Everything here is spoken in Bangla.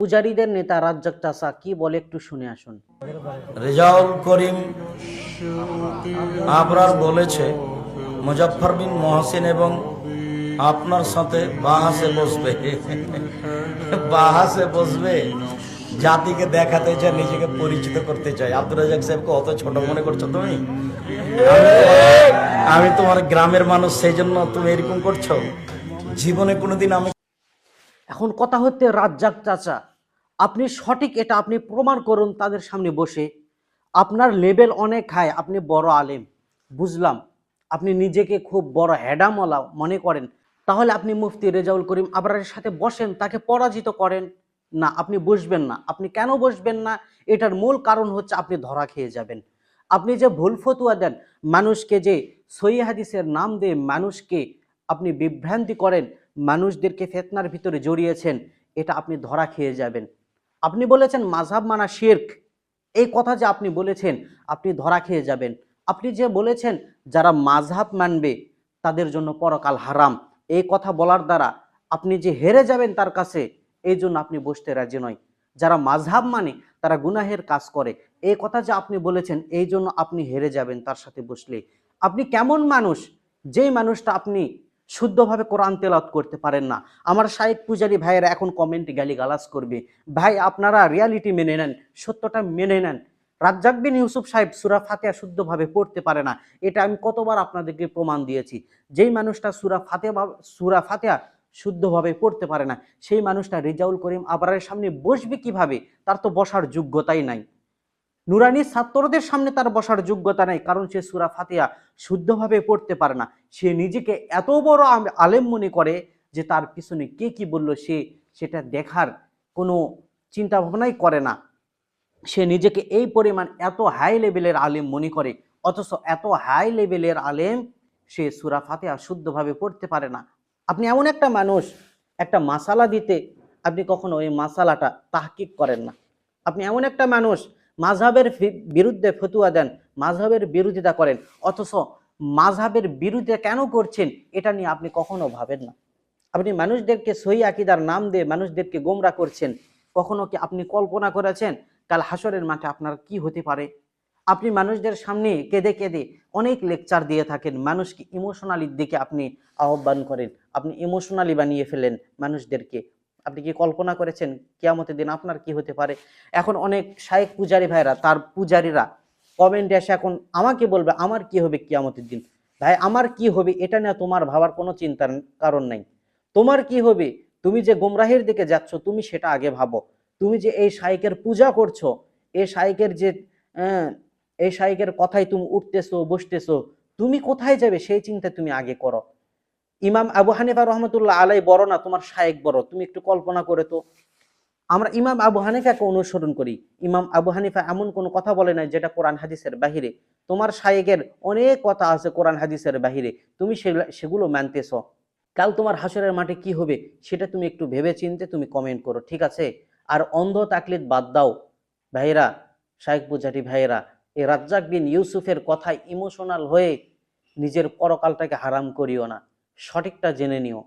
পূজারীদের নেতা রাজ্জাক চাষা কি বলে একটু শুনে আসুন। রেজাউল করিম আবরার বলেছে মুজফর বিন মহসিন এবং আপনার সাথে বাহাসে বসবে। বাহাসে বসবে জাতিকে দেখাতে চায় নিজেকে পরিচিত করতে চায়। আব্দুল রাজাক সাহেবকে অত ছোট মনে করছ তুমি? আমি- তোমার গ্রামের মানুষ সেই জন্য তুমি এরকম করছ? জীবনে কোনোদিন আমি এখন কথা হচ্ছে রাজ্জাক চাচা আপনি সঠিক এটা আপনি প্রমাণ করুন তাদের সামনে বসে। আপনার লেভেল অনেক হাই, আপনি বড় আলেম, বুঝলাম। আপনি নিজেকে খুব বড় হ্যাডামলা মনে করেন। তাহলে আপনি মুফতি রেজাউল করিম আবরারের সাথে বসেন, তাকে পরাজিত করেন। না, আপনি বসবেন না। আপনি কেন বসবেন না? এটার মূল কারণ হচ্ছে আপনি ধরা খেয়ে যাবেন। আপনি যে ভুল ফতুয়া দেন, মানুষকে যে সই হাদিসের নাম দিয়ে মানুষকে আপনি বিভ্রান্তি করেন, মানুষদেরকে ফেতনার ভিতরে জড়িয়েছেন, এটা আপনি ধরা খেয়ে যাবেন। আপনি বলেছেন মাঝহাব মানা শির্ক। এই কথা যে আপনি বলেছেন, আপনি ধরা খেয়ে যাবেন। আপনি যে বলেছেন যারা মাঝহাব মানবে, তাদের জন্য পরকাল হারাম। এই কথা বলার দ্বারা আপনি যে হেরে যাবেন তার কাছে, এই জন্য আপনি বসতে রাজি নয়। যারা মাঝহাব মানে তারা গুনাহের কাজ করে। এই কথা যে আপনি বলেছেন, এই জন্য আপনি হেরে যাবেন তার সাথে বসলে আপনি কেমন মানুষ, যেই মানুষটা আপনি শুদ্ধভাবে কোরআন তেলাত করতে পারেন না। আমার শাহিদ পূজারী ভাইয়েরা এখন কমেন্টে গালি গালাজ করবে। ভাই, আপনারা রিয়ালিটি মেনে নেন, সত্যটা মেনে নেন। রাজ্জাক বিন ইউসুফ সাহেব সুরা ফাতেহা শুদ্ধভাবে পড়তে পারে না। এটা আমি কতবার আপনাদেরকে প্রমাণ দিয়েছি। যেই মানুষটা সুরা ফাতেহা সুরা ফাতেহা শুদ্ধভাবে পড়তে পারে না, সেই মানুষটা রেজাউল করিম আবরারের সামনে বসবে কীভাবে? তার তো বসার যোগ্যতাই নাই। নুরানি ছাত্রদের সামনে তার বসার যোগ্যতা নেই, কারণ সে সুরা ফাতিয়া শুদ্ধভাবে পড়তে পারে না। সে নিজেকে এত বড় আলেম মনে করে যে তার পিছনে কে কি বলল সে সেটা দেখার কোনো চিন্তা ভাবনাই করে না। সে নিজেকে এই পরিমাণ এত হাই লেভেলের আলেম মনে করে, অথচ এত হাই লেভেলের আলেম সে সুরা ফাতিহা শুদ্ধভাবে পড়তে পারে না। আপনি এমন একটা মানুষ, একটা মাসালা দিতে আপনি কখনো ওই মাসালাটা তাহকিক করেন না। আপনি এমন একটা মানুষ মাঝহাবের ফি- বিরুদ্ধে ফতুয়া দেন, মাঝহাবের বিরোধিতা করেন। অথচ মাঝহাবের বিরুদ্ধে কেন করছেন, এটা নিয়ে আপনি কখনো ভাবেন না। আপনি মানুষদেরকে সহি আকিদার নাম দিয়ে মানুষদেরকে গোমরা করছেন, কখনো কি আপনি কল্পনা করেছেন, কাল হাসরের মাঠে আপনার কি হতে পারে? আপনি মানুষদের সামনে কেঁদে কেঁদে অনেক লেকচার দিয়ে থাকেন, মানুষকে ইমোশনালির দিকে আপনি আহ্বান করেন, আপনি ইমোশনালি বানিয়ে ফেলেন মানুষদেরকে। আপনি কি কল্পনা করেছেন কিয়ামতের দিন আপনার কি হতে পারে? এখন অনেক শায়েক পূজারী ভাইরা তার পূজারীরা কমেন্টে এসে এখন আমাকে বলবে আমার কি হবে কিয়ামতের দিন? ভাই আমার কি হবে এটা নিয়ে তোমার ভাবার কোনো চিন্তার কারণ নাই। তোমার কি হবে? তুমি যে গোমরাহের দিকে যাচ্ছ তুমি সেটা আগে ভাবো। তুমি যে এই শাইকের পূজা করছ এই শাইকের যে আহ, এই শাইকের কথাই তুমি উঠতেছো বসতেছো তুমি কোথায় যাবে? সেই চিন্তা তুমি আগে করো। ইমাম আবু হানিফা রহমতুল্লাহ আলাই বড় না, তোমার শায়েক বড়। তুমি একটু কল্পনা করে তো। আমরা ইমাম আবু হানিফাকে অনুসরণ করি। ইমাম আবু হানিফা এমন কোনো কথা বলে নাই যেটা কোরআন হাদিসের বাহিরে। তোমার শায়েকের অনেক কথা আছে কোরআন হাদিসের বাহিরে। তুমি সেগুলা- মানতেছ। কাল তোমার হাসরের মাঠে কি হবে সেটা তুমি একটু ভেবে চিনতে তুমি কমেন্ট করো, ঠিক আছে? আর অন্ধ তাকলিদ বাদ দাও। ভাইরা শাহেক পূজারি ভাইরা এই রাজ্জাক বিন ইউসুফের কথায় ইমোশনাল হয়ে নিজের পরকালটাকে হারাম করিও না। সঠিকটা জেনে নিও।